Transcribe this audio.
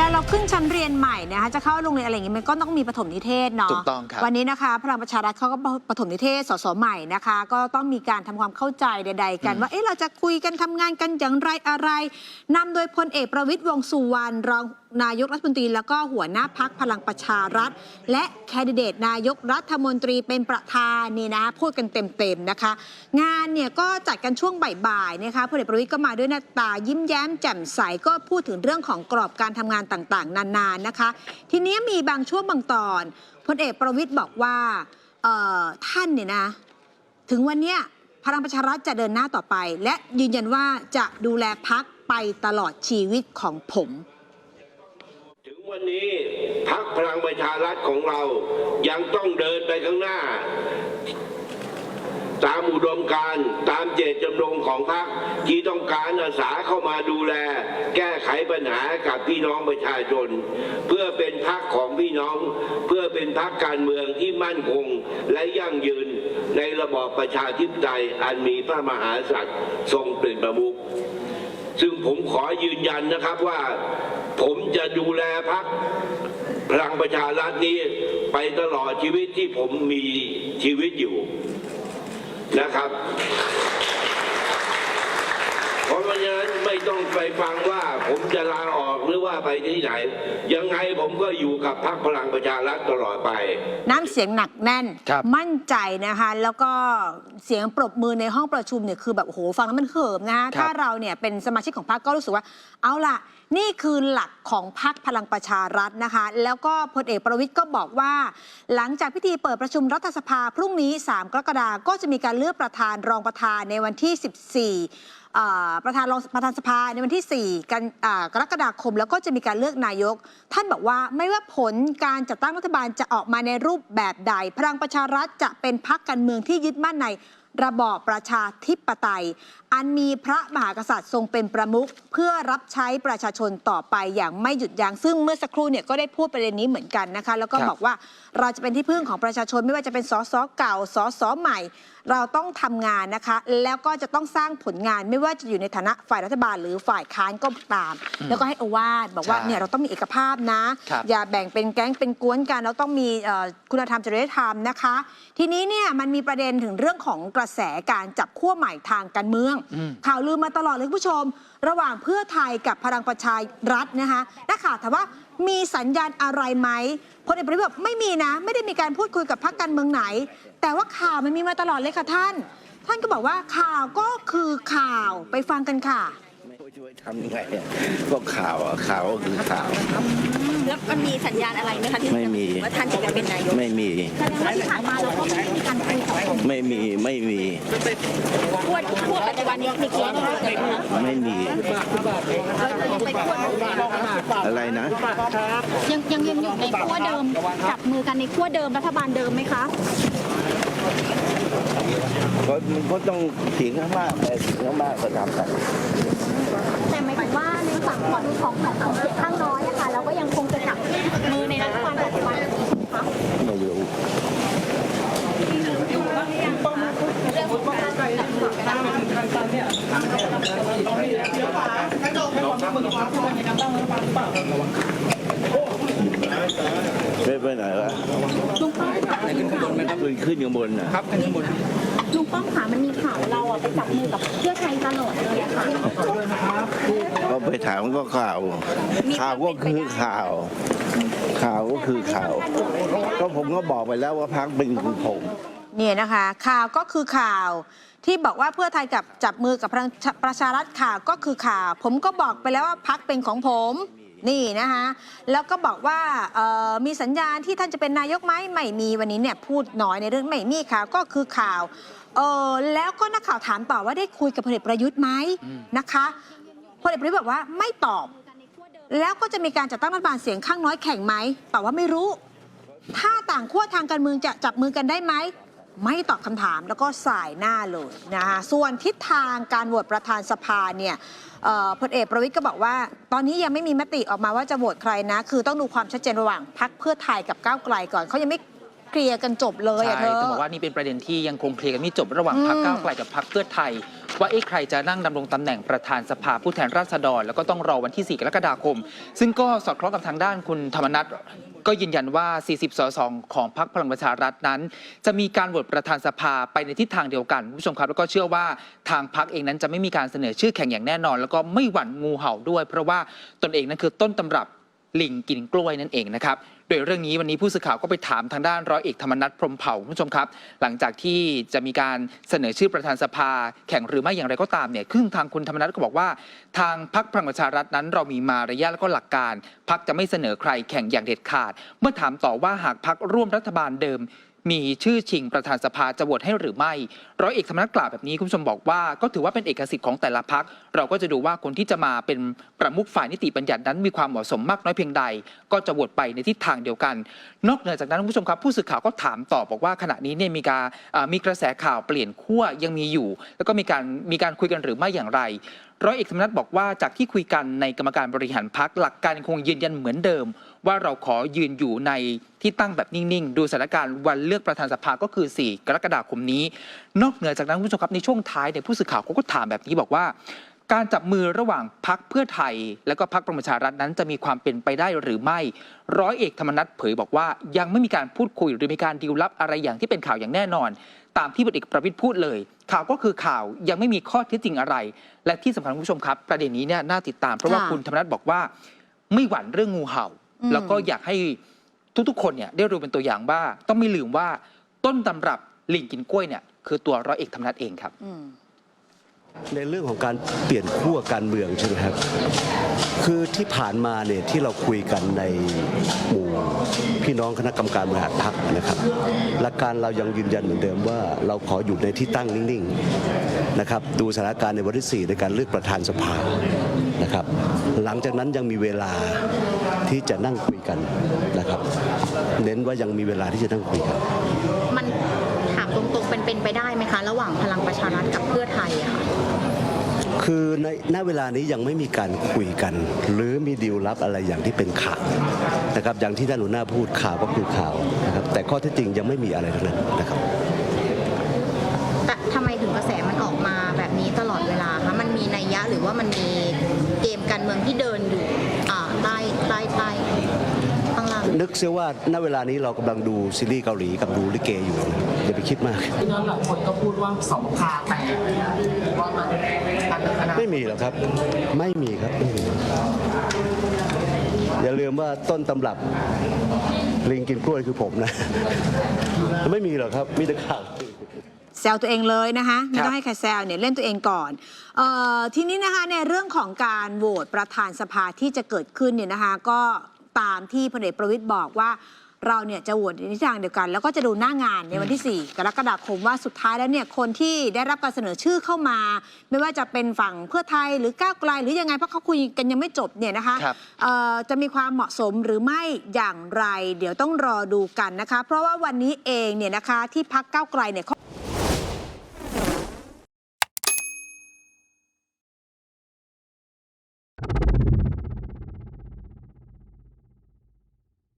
ลาเราขึ้นชั้นเรียนใหม่นะคะจะเข้าโรงเรียนอะไรอย่างงี้มันก็ต้องมีปฐมนิเทศเนาะถูกต้องครับวันนี้นะคะ พลังประชารัฐเขาก็ปฐมนิเทศสสใหม่นะคะ ก็ต้องมีการทำความเข้าใจใด ๆ กันว่าเอ๊ะเราจะคุยกันทำงานกันอย่างไรอะไรนำโดยพลเอกประวิตยวงษ์สุวรรณรอง นายกรัฐมนตรี แล้วก็หัวหน้าพักพลังประชารัฐ และแคนดิเดตนายกรัฐมนตรีเป็นประธานนี่นะพูดกันเต็มๆนะคะ งานเนี่ยก็จัดกันช่วงบ่ายๆนะคะพลเอกประวิตยก็มาด้วยหน้าตายิ้มแย้มแจ่มใสก็พูดถึงเรื่องของกรอบการทำงานต่างๆ นานๆนะคะ ทีนี้มีบางช่วงบางตอนพลเอกประวิตยบอกว่าท่านเนี่ยนะถึงวันเนี้ยพลังประชารัฐจะเดินหน้าต่อไป และยืนยันว่าจะดูแลพักไปตลอดชีวิตของผม วันนี้พักพลังประชารัฐของเรายังต้องเดินไปข้างหน้า ตามอุดมการตามเจตจำนงของพรรคที่ต้องการอาสาเข้ามาดูแล แก้ไขปัญหากับพี่น้องประชาชน เพื่อเป็นพรรคของพี่น้อง เพื่อเป็นพรรคการเมืองที่มั่นคงและยั่งยืนในระบอบประชาธิปไตยอันมีพระมหากษัตริย์ทรงเป็นประมุข ซึ่งผมขอยืนยันนะครับว่า ผมจะดูแลพักพลังประชารัฐนี้ไปตลอดชีวิตที่ผมมีชีวิตอยู่นะครับ เพราะฉะนั้นไม่ต้องไปฟังว่าผมจะลาออกหรือว่าไปที่ไหน ยังไงผมก็อยู่กับพรรคพลังประชารัฐตลอดไป น้ำเสียงหนักแน่น ครับ มั่นใจนะคะ แล้วก็เสียงปรบมือในห้องประชุมเนี่ยคือแบบโอ้โหฟังแล้วมันเขิมนะคะถ้าเราเนี่ยเป็นสมาชิกของพรรคก็รู้สึกว่า เอาล่ะ นี่คือหลักของพรรคพลังประชารัฐนะคะ แล้วก็พลเอกประวิทย์ก็บอกว่า หลังจากพิธีเปิดประชุมรัฐสภาพรุ่งนี้ 3 กรกฎาคมก็จะมีการเลือกประธานรองประธานในวันที่ 14ประธานรองประธานสภาในวันที่ 4 กันกรกฎาคม แล้วก็จะมีการเลือกนายก ท่านบอกว่าไม่ว่าผลการจัดตั้งรัฐบาลจะออกมาในรูปแบบใด พลังประชารัฐจะเป็นพรรคการเมืองที่ยึดมั่นใน ระบอบประชาธิปไตย อันมีพระมหากษัตริย์ทรงเป็นประมุขเพื่อรับใช้ประชาชนต่อไปอย่างไม่หยุดยัง้งซึ่งเมื่อสักครู่เนี่ยก็ได้พูดประเด็นนี้เหมือนกันนะคะ แล้วก็ครับบอกว่าเราจะเป็นที่พึ่งของประชาชนไม่ว่าจะเป็นสสเก่าสสใหม่ เราต้องทำงานนะคะ แล้วก็จะต้องสร้างผลงานไม่ว่าจะอยู่ในฐานะฝ่ายรัฐบาล หรือฝ่ายค้านก็ตาม แล้วก็ให้โอวาดบอกว่าใช่เนี่ยเราต้องมีเอกภาพนะครับอย่าแบ่งเป็นแก๊งเป็นกวนกันเราต้องมีเอ่อคุณธรรมจริยธรรมนะคะ ทีนี้เนี่ยมันมีประเด็นถึงเรื่องของกระแสการจับขั้วใหม่ทางการเมืองอืมข่าวลือมาตลอดเลยคุณผู้ชม ระหว่างเพื่อไทยกับพลังประชารัฐนะคะนักข่าวถามว่ามีสัญญาณอะไรไหมพลเอกประวิตรบอกไม่มีนะ ไม่ได้มีการพูดคุยกับพรรคการเมืองไหน แต่ว่าข่าวมันมีมาตลอดเลยค่ะท่าน ท่านก็บอกว่าข่าวก็คือข่าวไปฟังกันค่ะ ไม่รู้จะไปทำยังไงอะก็ข่าวอะข่าวก็คือข่าว แล้วมันมีสัญญาณอะไรไหมคะที่ไม่มี ว่าท่านจะกลายเป็นนายกไม่มี แสดงว่าที่ผ่านมาเราก็ไม่ได้มีการคุยกับไม่มี ไม่มีขั้วขั้วปัจจุบันนี้มีเคสอะไรเกิดขึ้นนะไม่มี ยังไปขั้วเดิมอะไรนะ ยังยังยังอยู่ในขั้วเดิมจับมือกันในขั้วเดิมรัฐบาลเดิมไหมคะ ก็ก็ต้องเสียงข้างมากแต่เสียงข้างมากก็ทำกันแต่หมายถึงว่าในฝั่งของของของเสียงข้างน้อยอะค่ะเราก็ยังคงจะจับมือในรัฐบาลปัจจุบันอยู่ใช่ไหมคะไม่รู้เรื่องของการจับมือกัน ไม่ไปไหนละลุงป้อมค่ะมันมีข่าวขึ้นขึ้นข้างบนน่ะลุงป้อมค่ะมันมีข่าวเราอะไปจับมือกับเพื่อไทยตลอดเลยอะค่ะก็ไปถามก็ข่าว ข่าวก็คือข่าว ข่าวก็คือข่าว ก็ผมก็บอกไปแล้วว่าพักเป็นของผมเนี่ยนะคะข่าวก็คือข่าวที่บอกว่าเพื่อไทยกับจับมือกับพลังประชารัฐข่าวก็คือข่าว ผมก็บอกไปแล้วว่าพักเป็นของผม นี่นะคะแล้วก็บอกว่าเอ่อมีสัญญาณที่ท่านจะเป็นนายกไหมไม่มีวันนี้เนี่ยพูดน้อยในเรื่องไม่มีข่าวก็คือข่าวเออแล้วก็นักข่าวถามต่อว่าได้คุยกับพลเอกประยุทธ์ไหมนะคะพลเอกประยุทธ์บอกว่าไม่ตอบ แล้วก็จะมีการจัดตั้งรัฐบาลเสียงข้างน้อยแข่งไหมตอบว่าไม่รู้ ถ้าต่างขั้วทางการเมืองจะจับมือกันได้ไหมไม่ตอบคำถามแล้วก็สายหน้าเลยนะคะส่วนทิศทางการโหวตประธานสภาเนี่ย เอ่อพลเอกประวิทย์ก็บอกว่า ตอนนี้ยังไม่มีมติออกมาว่าจะโหวตใครนะ คือต้องดูความชัดเจนระหว่างพักเพื่อไทยกับก้าวไกลก่อนเขายังไม่เคลียร์กันจบเลยใช่อะเธอต้องบอกว่านี่เป็นประเด็นที่ยังคงเคลียร์กันไม่จบระหว่างพรรคอืมก้าวไกลกับพรรคเพื่อไทย ว่าเอ๊ะใครจะนั่งดำรงตำแหน่งประธานสภาผู้แทนราษฎร แล้วก็ต้องรอวันที่ 4 กรกฎาคม ซึ่งก็สอดคล้องกับทางด้านคุณธรรมนัฐก็ยืนยันว่า 40 สสของพรรคพลังประชารัฐนั้น จะมีการโหวตประธานสภาไปในทิศทางเดียวกันผู้ชมครับ แล้วก็เชื่อว่าทางพรรคเองนั้นจะไม่มีการเสนอชื่อแข่งอย่างแน่นอน แล้วก็ไม่หวั่นงูเห่าด้วย เพราะว่าตนเองนั้นคือต้นตำรับ ลิงกินกล้วยนั่นเองนะครับโดยเรื่องนี้วันนี้ผู้สื่อข่าวก็ไปถามทางด้านร้อยเอกธรรมนัฐพรมเผ่าคุณผู้ชมครับ หลังจากที่จะมีการเสนอชื่อประธานสภา แข่งหรือไม่อย่างไรก็ตามเนี่ยซึ่งทางคุณธรรมนัฐก็บอกว่า ทางพรรคพลังประชารัฐนั้นเรามีมารยาทและก็หลักการพรรคจะไม่เสนอใครแข่งอย่างเด็ดขาด เมื่อถามต่อว่าหากพรรคร่วมรัฐบาลเดิม มีชื่อชิงประธานสภาจะโหวตให้หรือไม่ ร้อยเอกธรรมนัฐกล่าวแบบนี้คุณผู้ชมบอกว่าก็ถือว่าเป็นเอกสิทธิ์ของแต่ละพัก เราก็จะดูว่าคนที่จะมาเป็นประมุขฝ่ายนิติบัญญัตินั้นมีความเหมาะสมมากน้อยเพียงใด ก็จะโหวตไปในทิศทางเดียวกัน นอกเหนือจากนั้นคุณผู้ชมครับผู้สื่อข่าวก็ถามต่อบอกว่าขณะนี้เนี่ยมีการมีกระแสข่าวเปลี่ยนขั้วยังมีอยู่ แล้วก็มีการมีการคุยกันหรือไม่อย่างไร ร้อยเอกธรรมนัฐบอกว่าจากที่คุยกันในกรรมการบริหารพักหลักการคงยืนยันเหมือนเดิม ว่าเราขอยืนอยู่ในที่ตั้งแบบนิ่ง ๆ ดูสถานการณ์วันเลือกประธานสภาก็คือ 4 กรกฎาคมนี้ นอกเหนือจากนั้นคุณผู้ชมครับในช่วงท้ายเนี่ยผู้สื่อข่าวเขาก็ถามแบบนี้บอกว่า การจับมือระหว่างพักเพื่อไทย และก็พักประชารัฐนั้นจะมีความเป็นไปได้หรือไม่ ร้อยเอกธรรมนัฐเผยบอกว่า ยังไม่มีการพูดคุยหรือมีการดีลลับอะไรอย่างที่เป็นข่าวอย่างแน่นอน ตามที่พลเอกประวิตยพูดเลย ข่าวก็คือข่าวยังไม่มีข้อเท็จจริงอะไร และที่สำคัญคุณผู้ชมครับ ประเด็นนี้เนี่ยน่าติดตาม เพราะว่าค่ะคุณธรรมนัฐบอกว่าไม่หวั่นเรื่องงูเห่า อืม แล้วก็อยากให้ทุกๆ คนเนี่ยได้รู้เป็นตัวอย่างว่า ต้องไม่ลืมว่าต้นตำรับลิงกินกล้วยเนี่ยคือตัวร้อยเอกธรรมนัฐเองครับ อืม ในเรื่องของการเปลี่ยนขั้วการเมืองใช่ไหมครับคือที่ผ่านมาเนี่ยที่เราคุยกันในหมู่พี่น้องคณะกรรมการบริหารพรรคนะครับหลักการเรายังยืนยันเหมือนเดิมว่าเราขออยู่ในที่ตั้งนิ่งๆนะครับดูสถานการณ์ในวันที่4ในการเลือกประธานสภานะครับหลังจากนั้นยังมีเวลาที่จะนั่งคุยกันนะครับ เน้นว่ายังมีเวลาที่จะนั่งคุยกันมันถามตรงๆเป็นเป็นไปได้ไหมคะ ระหว่างพลังประชารัฐกับเพื่อไทยอะ คือในณเวลานี้ยังไม่มีการคุยกัน หรือมีดีลลับอะไรอย่างที่เป็นข่าวนะครับอย่างที่ท่านหัวหน้าพูดข่าวก็คือข่าวนะครับแต่ข้อเท็จจริงยังไม่มีอะไรทั้งนั้นนะครับแต่ทำไมถึงกระแสมันออกมาแบบนี้ตลอดเวลาคะมันมีนัยยะหรือว่ามันมีเกมการเมืองที่เดินอยู่อ่าใต้ใต้ใต้ข้างล่าง นึกเสียว่าณเวลานี้เรากำลังดูซีรีส์เกาหลีกับดูลิเกอยู่อย่าไปคิดมากที่นั่นหลายคนก็พูดว่าสองพาแตกว่ามันตั้งไม่มีหรอกครับ ไม่มีครับไม่มีอย่าลืมว่าต้นตำรับลิงกินกล้วยคือผมนะ ไม่มีหรอกครับมีแต่ข่าวแซวตัวเองเลยนะคะไม่ต้องให้ใครแซวเนี่ยเล่นตัวเองก่อนออทีนี้นะคะในเรื่องของการโหวตประธานสภาที่จะเกิดขึ้นเนี่ยนะคะก็ ตามที่พลเอกประวิตยบอกว่าเราเนี่ยจะโหวตในทิศทางเดียวกัน แล้วก็จะดูหน้างานในวันที่ 4 กรกฎาคมว่าสุดท้ายแล้วเนี่ยคนที่ได้รับการเสนอชื่อเข้ามา ไม่ว่าจะเป็นฝั่งเพื่อไทยหรือก้าวไกลหรือยังไงเพราะเขาคุยกันยังไม่จบเนี่ยนะคะครับ เอ่อจะมีความเหมาะสมหรือไม่อย่างไร เดี๋ยวต้องรอดูกันนะคะ เพราะว่าวันนี้เองเนี่ยนะคะที่พักก้าวไกลเนี่ยเขา